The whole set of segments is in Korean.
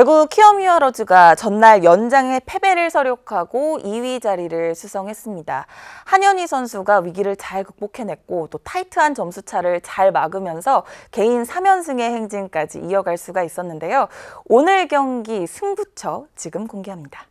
결국 키움 히어로즈가 전날 연장의 패배를 서력하고 2위 자리를 수성했습니다. 한현희 선수가 위기를 잘 극복해냈고 또 타이트한 점수 차를 잘 막으면서 개인 3연승의 행진까지 이어갈 수가 있었는데요. 오늘 경기 승부처 지금 공개합니다.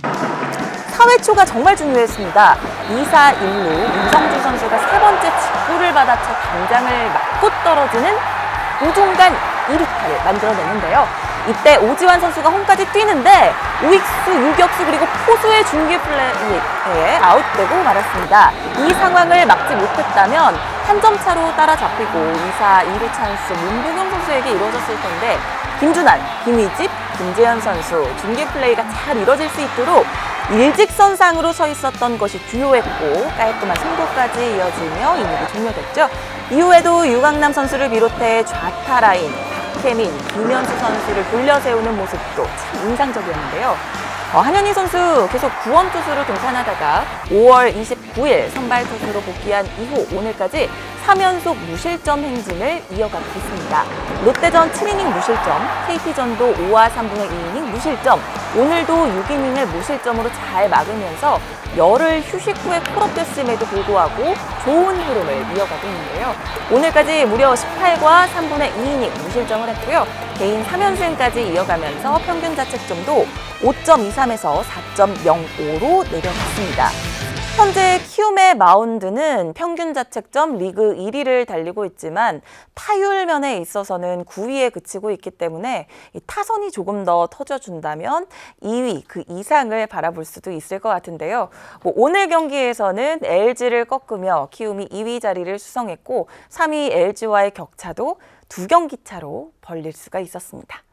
4회 초가 정말 중요했습니다. 2사 1루 윤성주 선수가 세 번째 직구를 받아쳐 당장을 맞고 떨어지는 우중간 2루타를 만들어냈는데요. 이때 오지환 선수가 홈까지 뛰는데 우익수, 유격수 그리고 포수의 중계 플레이에 아웃되고 말았습니다. 이 상황을 막지 못했다면 한 점 차로 따라잡히고 2사 2루 찬스 문보경 선수에게 이루어졌을 텐데 김준환, 김희집, 김재현 선수 중계 플레이가 잘 이뤄질 수 있도록 일직선상으로 서 있었던 것이 주요했고 깔끔한 승부까지 이어지며 이닝이 종료됐죠. 이후에도 유강남 선수를 비롯해 좌타 라인, 박혜민, 김현수 선수를 돌려 세우는 모습도 참 인상적이었는데요. 어, 한현희 선수 계속 구원 투수로 등판하다가 5월 29일 선발 투수로 복귀한 이후 오늘까지 3연속 무실점 행진을 이어가고 있습니다. 롯데전 7이닝 무실점, KT전도 5와 3분의 2이닝 무실점, 오늘도 6이닝을 무실점으로 잘 막으면서 열흘 휴식 후에 콜업됐음에도 불구하고 좋은 흐름을 이어가고 있는데요. 오늘까지 무려 18과 3분의 2이닝 무실점을 했고요. 개인 3연승까지 이어가면서 평균 자책점도 5.23에서 4.05로 내려갔습니다. 현재 키움의 마운드는 평균 자책점 리그 1위를 달리고 있지만 타율 면에 있어서는 9위에 그치고 있기 때문에 이 타선이 조금 더 터져준다면 2위 그 이상을 바라볼 수도 있을 것 같은데요. 뭐 오늘 경기에서는 LG를 꺾으며 키움이 2위 자리를 수성했고 3위 LG와의 격차도 두 경기 차로 벌릴 수가 있었습니다.